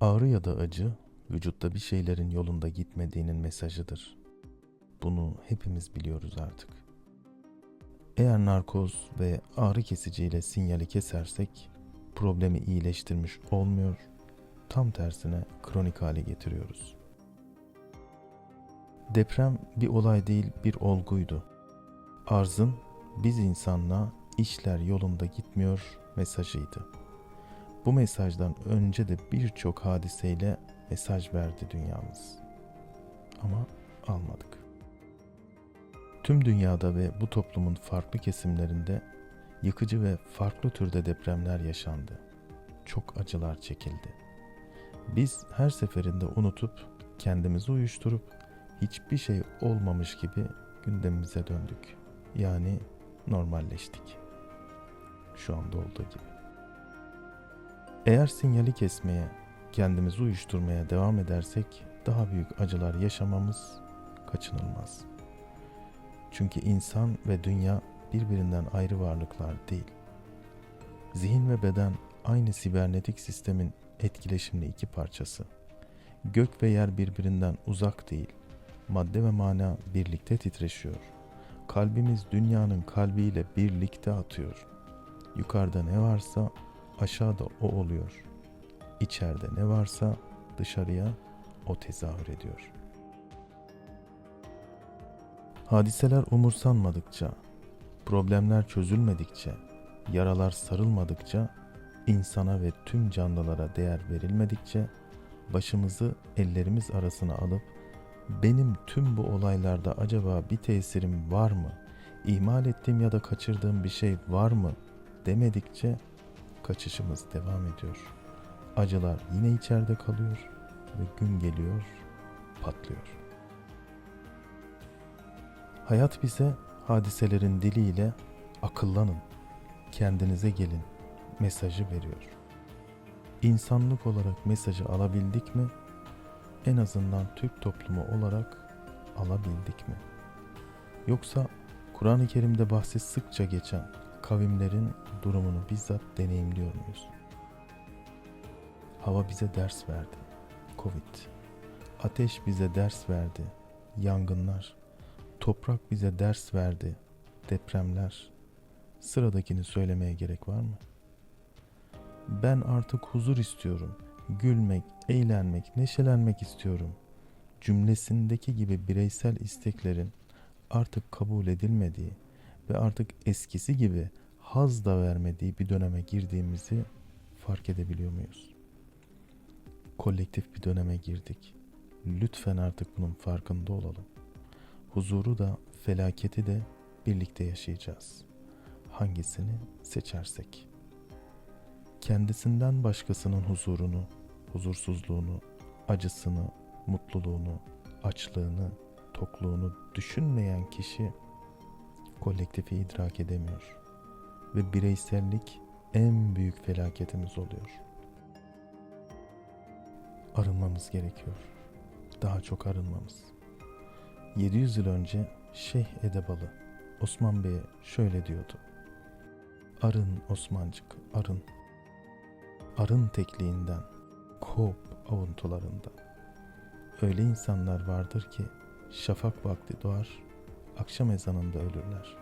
Ağrı ya da acı, vücutta bir şeylerin yolunda gitmediğinin mesajıdır. Bunu hepimiz biliyoruz artık. Eğer narkoz ve ağrı kesiciyle sinyali kesersek, problemi iyileştirmiş olmuyor, tam tersine kronik hale getiriyoruz. Deprem bir olay değil, bir olguydu. Arzın biz insanla işler yolunda gitmiyor mesajıydı. Bu mesajdan önce de birçok hadiseyle mesaj verdi dünyamız. Ama almadık. Tüm dünyada ve bu toplumun farklı kesimlerinde yıkıcı ve farklı türde depremler yaşandı. Çok acılar çekildi. Biz her seferinde unutup kendimizi uyuşturup hiçbir şey olmamış gibi gündemimize döndük. Yani normalleştik. Şu anda olduğu gibi. Eğer sinyali kesmeye, kendimizi uyuşturmaya devam edersek daha büyük acılar yaşamamız kaçınılmaz. Çünkü insan ve dünya birbirinden ayrı varlıklar değil. Zihin ve beden aynı sibernetik sistemin etkileşimli iki parçası. Gök ve yer birbirinden uzak değil. Madde ve mana birlikte titreşiyor. Kalbimiz dünyanın kalbiyle birlikte atıyor. Yukarıda ne varsa aşağıda o oluyor. İçeride ne varsa dışarıya o tezahür ediyor. Hadiseler umursanmadıkça, problemler çözülmedikçe, yaralar sarılmadıkça, insana ve tüm canlılara değer verilmedikçe, başımızı ellerimiz arasına alıp benim tüm bu olaylarda acaba bir tesirim var mı? İhmal ettiğim ya da kaçırdığım bir şey var mı? demedikçe kaçışımız devam ediyor. Acılar yine içeride kalıyor ve gün geliyor, patlıyor. Hayat bize hadiselerin diliyle akıllanın, kendinize gelin mesajı veriyor. İnsanlık olarak mesajı alabildik mi? En azından Türk toplumu olarak alabildik mi? Yoksa Kur'an-ı Kerim'de bahsi sıkça geçen kavimlerin durumunu bizzat deneyimliyor muyuz? Hava bize ders verdi. Covid. Ateş bize ders verdi. Yangınlar. Toprak bize ders verdi. Depremler. Sıradakini söylemeye gerek var mı? Ben artık huzur istiyorum. Gülmek, eğlenmek, neşelenmek istiyorum. Cümlesindeki gibi bireysel isteklerin artık kabul edilmediği ve artık eskisi gibi haz da vermediği bir döneme girdiğimizi fark edebiliyor muyuz? Kolektif bir döneme girdik. Lütfen artık bunun farkında olalım. Huzuru da felaketi de birlikte yaşayacağız. Hangisini seçersek. Kendisinden başkasının huzurunu, huzursuzluğunu, acısını, mutluluğunu, açlığını, tokluğunu düşünmeyen kişi kolektifi idrak edemiyor ve bireysellik en büyük felaketimiz oluyor. Arınmamız gerekiyor. Daha çok arınmamız. 700 yıl önce Şeyh Edebalı Osman Bey'e şöyle diyordu. Arın Osmancık, arın. Arın tekliğinden, kop avuntularından. Öyle insanlar vardır ki şafak vakti doğar, akşam ezanında ölürler.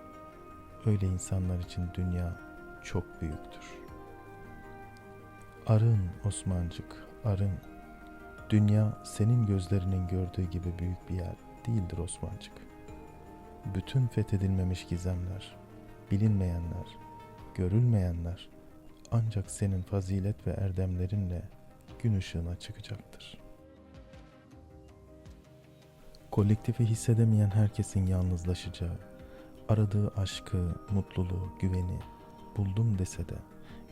Öyle insanlar için dünya çok büyüktür. Arın Osmancık, arın. Dünya senin gözlerinin gördüğü gibi büyük bir yer değildir Osmancık. Bütün fethedilmemiş gizemler, bilinmeyenler, görülmeyenler ancak senin fazilet ve erdemlerinle gün ışığına çıkacaktır. Kolektifi hissedemeyen herkesin yalnızlaşacağı, aradığı aşkı, mutluluğu, güveni buldum dese de,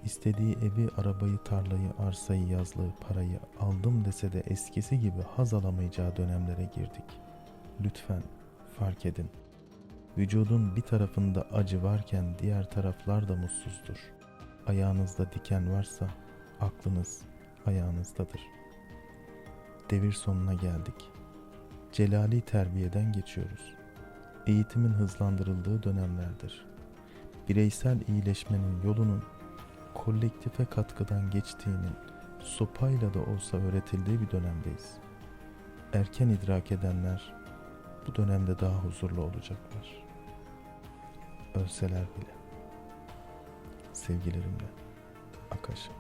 istediği evi, arabayı, tarlayı, arsayı, yazlığı, parayı aldım dese de eskisi gibi haz alamayacağı dönemlere girdik. Lütfen fark edin. Vücudun bir tarafında acı varken diğer taraflar da mutsuzdur. Ayağınızda diken varsa aklınız ayağınızdadır. Devir sonuna geldik. Celali terbiyeden geçiyoruz. Eğitimin hızlandırıldığı dönemlerdir. Bireysel iyileşmenin yolunun kolektife katkıdan geçtiğinin sopayla da olsa öğretildiği bir dönemdeyiz. Erken idrak edenler bu dönemde daha huzurlu olacaklar. Ölseler bile. Sevgilerimle Akaş.